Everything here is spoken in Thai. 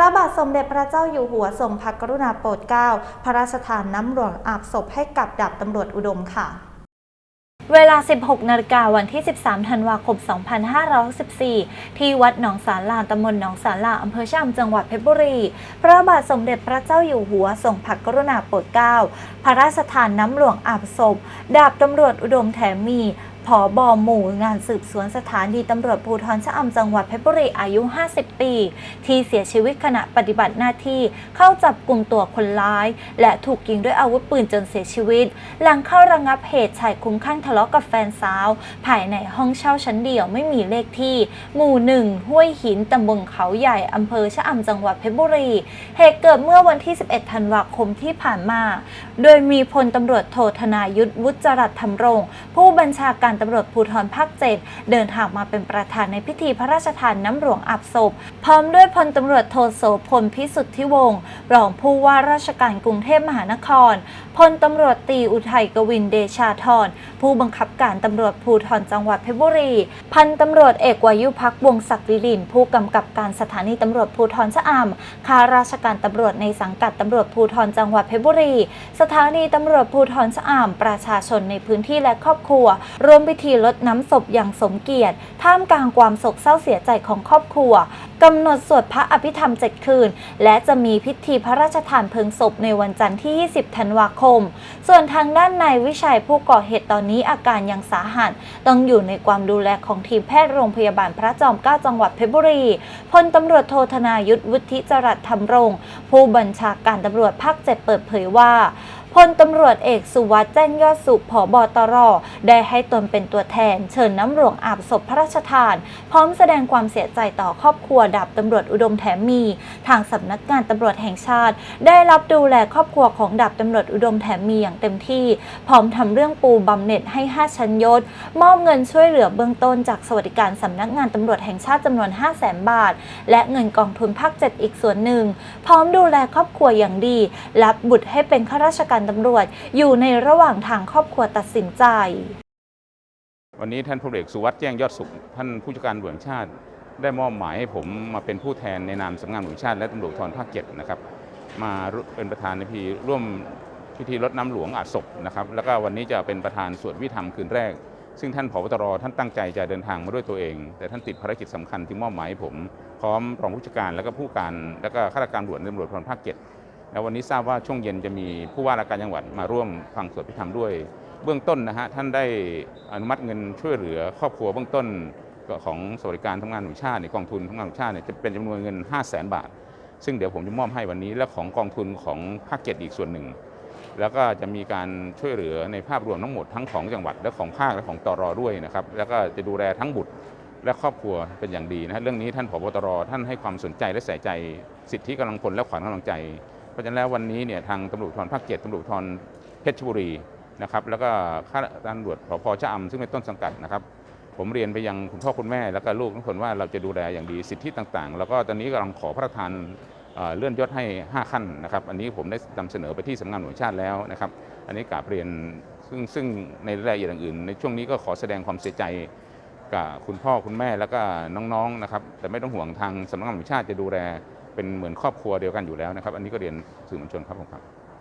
ระบาทสมเด็จพระเจ้าอยู่หัวทรงพระกรุณาโปรดเกล้า พระราชทานน้ำหลวงอาบศพให้กับดาบตำรวจอุดมค่ะเวลา 16 นาฬิกาวันที่ 13 ธันวาคม 2564ที่วัดหนองสาลาตำบลหนองสาลาอำเภอชะอำจังหวัดเพชรบุรี พระบาทสมเด็จพระเจ้าอยู่หัวทรงพระกรุณาโปรดเกล้า พระราชทานน้ำหลวงอาบศพ ดาบตำรวจอุดมแถมมี ผอบอหมู่งานสืบสวนสถานีตำรวจภูธรชะอำจังหวัดเพชรบุรีอายุ 50 ปี ที่เสียชีวิตขณะปฏิบัติหน้าที่เข้าจับกลุ่มตัวคนร้าย และถูกยิงด้วยอาวุธปืนจนเสียชีวิต หลังเข้าระงับเหตุชายคุ้มข้างทะเลาะกับแฟนสาว ภายในห้องเช่าชั้นเดียวไม่มีเลขที่ หมู่หนึ่งห้วยหินตำบลเขาใหญ่อำเภอชะอำจังหวัดเพชรบุรี เหตุเกิดเมื่อวันที่ 11 ธันวาคมที่ผ่านมา โดยมีพลตำรวจโทธนายุทธวุฒิจรัตธรรมรงผู้บัญชาการตำรวจภูธรภาคเจ็ดเดินทางมาเป็นประธานในพิธีพระราชทานน้ำหลวงอาบศพ พร้อมด้วยพลตำรวจโทโสพลพิสุทธิวงศ์รองผู้ว่าราชการกรุงเทพมหานคร พลตำรวจตีอุทัยกวินเดชาธรผู้บังคับการตำรวจภูธรจังหวัดเพชรบุรี พันตำรวจเอกวายุพักวงศักดิ์ลิลิน ผู้กำกับการสถานีตำรวจภูธรชะอำข้าราชการตำรวจในสังกัดตำรวจภูธรจังหวัดเพชรบุรี สถานีตำรวจภูธรชะอำประชาชนในพื้นที่และครอบครัวร่วมพิธีลดน้ำศพอย่างสมเกียรติ ท่ามกลางความโศกเศร้าเสียใจของครอบครัวกำหนดสวดพระอภิธรรมเจ็ดคืน และจะมีพิธีพระราชทานเพลิงศพในวันจันทร์ที่ 20 ธันวาคมส่วนทางด้านนายวิชัยผู้ก่อเหตุตอนนี้อาการยังสาหัส ต้องอยู่ในความดูแลของทีมแพทย์โรงพยาบาลพระจอมเกล้าจังหวัดเพชรบุรีพลตำรวจโทธนายุทธวุฒิจรัตธรรมรงผู้บัญชาการตำรวจภาคเจ็ดเปิดเผยว่า พลตำรวจเอกสุวัสด์แจ้งยอดสุขผอบอตร ได้ให้ตนเป็นตัวแทน เชิญน้ำหลวงอาบศพพระราชทาน พร้อมแสดงความเสียใจต่อครอบครัวดาบตำรวจอุดมแถมมี ทางสำนักงานตำรวจแห่งชาติ ได้รับดูแลครอบครัวของดาบตำรวจอุดมแถมมีอย่างเต็มที่ พร้อมทำเรื่องปูบำเหน็จให้ 5 ชั้นยศ มอบเงินช่วยเหลือเบื้องต้นจากสวัสดิการสำนักงานตำรวจแห่งชาติจำนวน 5 0 0แสนบาท และเงินกองทุนภาค 7 อีกส่วนหนึ่ง พร้อมดูแลครอบครัวอย่างดี รับบุตรให้เป็นข้าราชการตำรวจ อยู่ในระหว่างทางครอบครัวตัดสินใจ วันนี้ท่านพลเอกสุวัสด์แจ้งยอดสุข ท่านผู้จัดการตำรวงชาติ ได้มอบหมายให้ผมมาเป็นผู้แทนในนามสำนักงานตำรวงชาติ และตำรวจภูธรภาคเจ็ดนะครับมาเป็นประธานในพิธีร่วมพิธีรดน้ำหลวงอาศพนะครับแล้วก็วันนี้จะเป็นประธานสวดวิธรรมคืนแรก ซึ่งท่านผบตรท่านตั้งใจจะเดินทางมาด้วยตัวเอง แต่ท่านติดภารกิจสำคัญที่มอบหมายให้ผม พร้อมรองผู้จัดการ แล้วก็ผู้การ แล้วก็ข้าราชการตำรวจตำรวจภูธรภาคเจ็ด แล้ววันนี้ทราบว่าช่วงเย็นจะมีผู้ว่าราชการจังหวัดมาร่วมฟังสวดพิธรรมด้วย เบื้องต้นนะฮะท่านได้อนุมัติเงินช่วยเหลือครอบครัวเบื้องต้นของสวัสดิการทำงานหนุชาติในกองทุนทำงานหนุชาติเนี่ยจะเป็นจำนวนเงิน 5 0 0แสนบาท ซึ่งเดี๋ยวผมจะมอบให้วันนี้และของกองทุนของภาคเจ็ดอีกส่วนหนึ่ง แล้วก็จะมีการช่วยเหลือในภาพรวมทั้งหมดทั้งของจังหวัดและของภาคและของตรอด้วยนะครับแล้วก็จะดูแลทั้งบุตรและครอบครัวเป็นอย่างดีนะฮะเรื่องนี้ท่านผบตรท่านให้ความสนใจและใส่ใจสิทธิกำลังพลและขวัญกำลังใจ ราะฉะนั้นแล้ววันนี้เนี่ยทางตำรวจภูธรภาคเจ็ดตำรวจภูธรเพชรบุรีนะครับแล้วก็ข้าตำรวจผพชะอำซึ่งเป็นต้นสังกัดนะครับ ผมเรียนไปยังคุณพ่อคุณแม่แล้วก็ลูกทุกคนว่าเราจะดูแลอย่างดีสิทธิต่างๆ แล้วก็ตอนนี้กำลังขอพระราชทานเลื่อนยศให้ 5 ขั้นนะครับ อันนี้ผมได้นำเสนอไปที่สำนักงานตำรวจแห่งชาติแล้วนะครับ อันนี้กราบเรียนซึ่งซึ่งในรายละเอียดอื่น ในช่วงนี้ก็ขอแสดงความเสียใจกับคุณพ่อคุณแม่แล้วก็น้องๆนะครับ แต่ไม่ต้องห่วงทางสำนักงานตำรวจแห่งชาติจะดูแล เป็นเหมือนครอบครัวเดียวกันอยู่แล้วนะครับ อันนี้ก็เรียนสื่อมวลชนครับผมครับ